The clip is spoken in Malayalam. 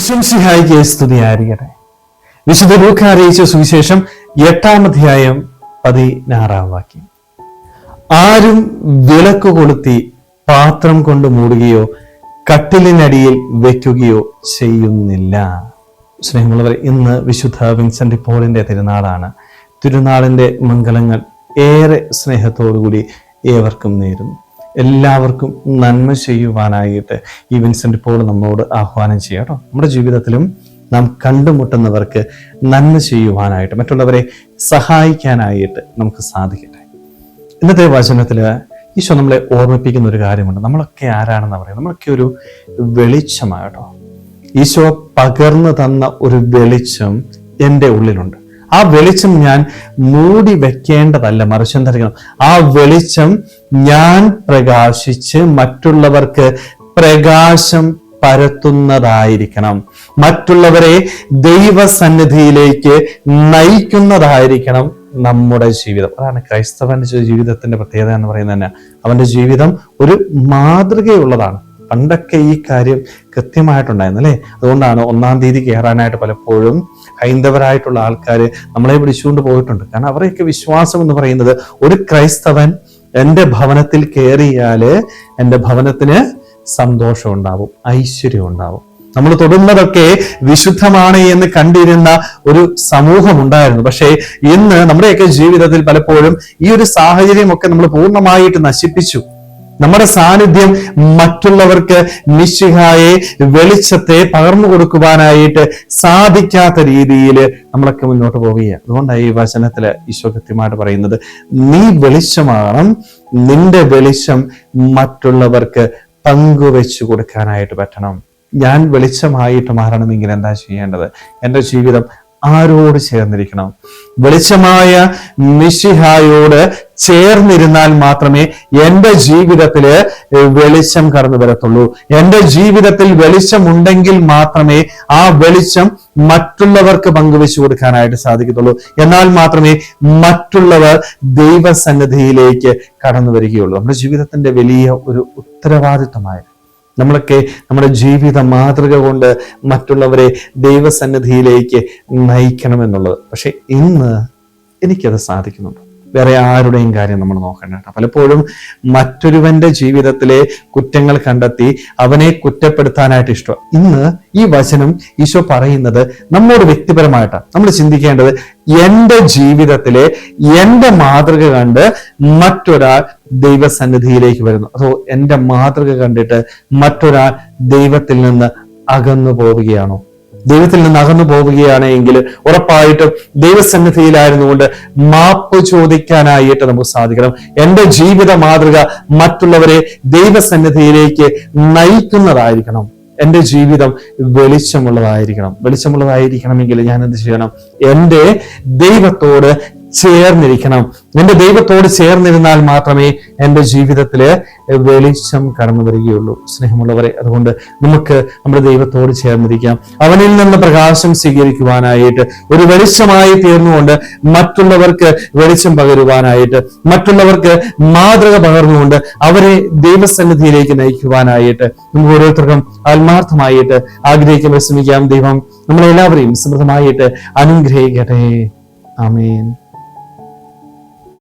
വിശംസിഹായിക്ക് സ്തുതിയായിരിക്കട്ടെ. വിശുദ്ധ ലൂക്ക അറിയിച്ച സുവിശേഷം എട്ടാം അധ്യായം പതിനാറാം വാക്യം. ആരും വിളക്ക് കൊളുത്തി പാത്രം കൊണ്ട് മൂടുകയോ കട്ടിലിനടിയിൽ വെക്കുകയോ ചെയ്യുന്നില്ല. സ്നേഹമുള്ളവർ ഇന്ന് വിശുദ്ധ വിൻസെന്റ് പോളിന്റെ തിരുനാളാണ്. തിരുനാളിന്റെ മംഗളങ്ങൾ ഏറെ സ്നേഹത്തോടുകൂടി ഏവർക്കും നേരുന്നു. എല്ലാവർക്കും നന്മ ചെയ്യുവാനായിട്ട് ഈ വിൻസെന്റ് പോൾ നമ്മളോട് ആഹ്വാനം ചെയ്യാട്ടോ നമ്മുടെ ജീവിതത്തിലും നാം കണ്ടുമുട്ടുന്നവർക്ക് നന്മ ചെയ്യുവാനായിട്ട് മറ്റുള്ളവരെ സഹായിക്കാനായിട്ട് നമുക്ക് സാധിക്കട്ടെ. ഇന്നത്തെ വചനത്തിൽ ഈശോ നമ്മളെ ഓർമ്മിപ്പിക്കുന്ന ഒരു കാര്യമുണ്ട്. നമ്മളൊക്കെ ആരാണെന്ന് പറയാം നമ്മളൊക്കെ ഒരു വെളിച്ചമാണ് ഈശോ പകർന്നു തന്ന ഒരു വെളിച്ചം എന്റെ ഉള്ളിലുണ്ട്. ആ വെളിച്ചം ഞാൻ മൂടി വെക്കേണ്ടതല്ല. മറിച്ച് എന്തായിരിക്കണം ആ വെളിച്ചം ഞാൻ പ്രകാശിച്ച് മറ്റുള്ളവർക്ക് പ്രകാശം പരത്തുന്നതായിരിക്കണം. മറ്റുള്ളവരെ ദൈവസന്നിധിയിലേക്ക് നയിക്കുന്നതായിരിക്കണം നമ്മുടെ ജീവിതം. അതാണ് ക്രൈസ്തവന്റെ ജീവിതത്തിന്റെ പ്രത്യേകത എന്ന് പറയുന്നത് തന്നെ. അവന്റെ ജീവിതം ഒരു മാതൃകയുള്ളതാണ്. പണ്ടൊക്കെ ഈ കാര്യം കൃത്യമായിട്ടുണ്ടായിരുന്നു അല്ലേ? അതുകൊണ്ടാണ് ഒന്നാം തീയതി കയറാനായിട്ട് പലപ്പോഴും ഹൈന്ദവരായിട്ടുള്ള ആൾക്കാർ നമ്മളെ പിടിച്ചുകൊണ്ട് പോയിട്ടുണ്ട്. കാരണം അവരെയൊക്കെ വിശ്വാസം എന്ന് പറയുന്നത് ഒരു ക്രൈസ്തവൻ എന്റെ ഭവനത്തിൽ കയറിയാൽ എന്റെ ഭവനത്തിന് സന്തോഷം ഉണ്ടാവും ഐശ്വര്യം ഉണ്ടാവും. നമ്മൾ തൊടുന്നതൊക്കെ വിശുദ്ധമാണ് എന്ന് കണ്ടിരുന്ന ഒരു സമൂഹം ഉണ്ടായിരുന്നു. പക്ഷേ ഇന്ന് നമ്മുടെയൊക്കെ ജീവിതത്തിൽ പലപ്പോഴും ഈ ഒരു സാഹചര്യമൊക്കെ നമ്മൾ പൂർണമായിട്ട് നശിപ്പിച്ചു. നമ്മുടെ സാന്നിധ്യം മറ്റുള്ളവർക്ക് നിശ്ചിഹായെ വെളിച്ചത്തെ പകർന്നു കൊടുക്കുവാനായിട്ട് സാധിക്കാത്ത രീതിയിൽ നമ്മളൊക്കെ മുന്നോട്ട് പോവുകയാണ്. അതുകൊണ്ടാണ് ഈ വചനത്തിൽ ഈശോ കൃത്യമായിട്ട് പറയുന്നത് നീ വെളിച്ചമാകണം. നിന്റെ വെളിച്ചം മറ്റുള്ളവർക്ക് പങ്കുവെച്ചു കൊടുക്കാനായിട്ട് പറ്റണം. ഞാൻ വെളിച്ചമായിട്ട് മാറണമെങ്കിൽ എന്താ ചെയ്യേണ്ടത്? എന്റെ ജീവിതം ആരോട് ചേർന്നിരിക്കണം? വെളിച്ചമായ മിശിഹായോട് ചേർന്നിരുന്നാൽ മാത്രമേ എന്റെ ജീവിതത്തിൽ വെളിച്ചം കടന്നു വരത്തുള്ളൂ. എന്റെ ജീവിതത്തിൽ വെളിച്ചം ഉണ്ടെങ്കിൽ മാത്രമേ ആ വെളിച്ചം മറ്റുള്ളവർക്ക് പങ്കുവെച്ചു കൊടുക്കാനായിട്ട് സാധിക്കത്തുള്ളൂ. എന്നാൽ മാത്രമേ മറ്റുള്ളവർ ദൈവസന്നിധിയിലേക്ക് കടന്നു വരികയുള്ളൂ. നമ്മുടെ ജീവിതത്തിന്റെ വലിയ ഒരു ഉത്തരവാദിത്വമായ നമ്മളൊക്കെ നമ്മുടെ ജീവിത മാതൃക കൊണ്ട് മറ്റുള്ളവരെ ദൈവസന്നിധിയിലേക്ക് നയിക്കണമെന്നുള്ളത്. പക്ഷെ ഇന്ന് എനിക്കത് സാധിക്കുന്നുണ്ട്. വേറെ ആരുടെയും കാര്യം നമ്മൾ നോക്കണ്ട പലപ്പോഴും മറ്റൊരുവന്റെ ജീവിതത്തിലെ കുറ്റങ്ങൾ കണ്ടെത്തി അവനെ കുറ്റപ്പെടുത്താനായിട്ട് ഇഷ്ടം. ഇന്ന് ഈ വചനം ഈശോ പറയുന്നത് നമ്മോട് വ്യക്തിപരമായിട്ടാണ് നമ്മൾ ചിന്തിക്കേണ്ടത് എന്റെ ജീവിതത്തിലെ എന്റെ മാതൃക കണ്ട് മറ്റൊരാൾ ദൈവസന്നിധിയിലേക്ക് വരുന്നു. അതോ എന്റെ മാതൃക കണ്ടിട്ട് മറ്റൊരാൾ ദൈവത്തിൽ നിന്ന് അകന്നു പോവുകയാണോ? ദൈവത്തിൽ നിന്ന് അകന്നു പോവുകയാണ് എങ്കിൽ ഉറപ്പായിട്ടും ദൈവസന്നിധിയിലായിരുന്നുകൊണ്ട് മാപ്പ് ചോദിക്കാനായിട്ട് നമുക്ക് സാധിക്കണം. എന്റെ ജീവിത മാതൃക മറ്റുള്ളവരെ ദൈവസന്നിധിയിലേക്ക് നയിക്കുന്നതായിരിക്കണം. എന്റെ ജീവിതം വെളിച്ചമുള്ളതായിരിക്കണം. വെളിച്ചമുള്ളതായിരിക്കണമെങ്കിൽ ഞാൻ എന്ത് ചെയ്യണം? എന്റെ ദൈവത്തോട് ചേർന്നിരിക്കണം. എന്റെ ദൈവത്തോട് ചേർന്നിരുന്നാൽ മാത്രമേ എന്റെ ജീവിതത്തിൽ വെളിച്ചം കടന്നു വരികയുള്ളൂ. സ്നേഹമുള്ളവരെ അതുകൊണ്ട് നമുക്ക് നമ്മുടെ ദൈവത്തോട് ചേർന്നിരിക്കാം. അവനിൽ നിന്ന് പ്രകാശം സ്വീകരിക്കുവാനായിട്ട് ഒരു വെളിച്ചമായി തീർന്നുകൊണ്ട് മറ്റുള്ളവർക്ക് വെളിച്ചം പകരുവാനായിട്ട് മറ്റുള്ളവർക്ക് മാതൃക പകർന്നുകൊണ്ട് അവരെ ദൈവസന്നിധിയിലേക്ക് നയിക്കുവാനായിട്ട് നമുക്ക് ഓരോരുത്തർക്കും ആത്മാർത്ഥമായിട്ട് ആഗ്രഹിക്കാൻ ശ്രമിക്കാം ദൈവം നമ്മളെല്ലാവരെയും സമൃദ്ധമായിട്ട് അനുഗ്രഹിക്കട്ടെ. ആമേൻ.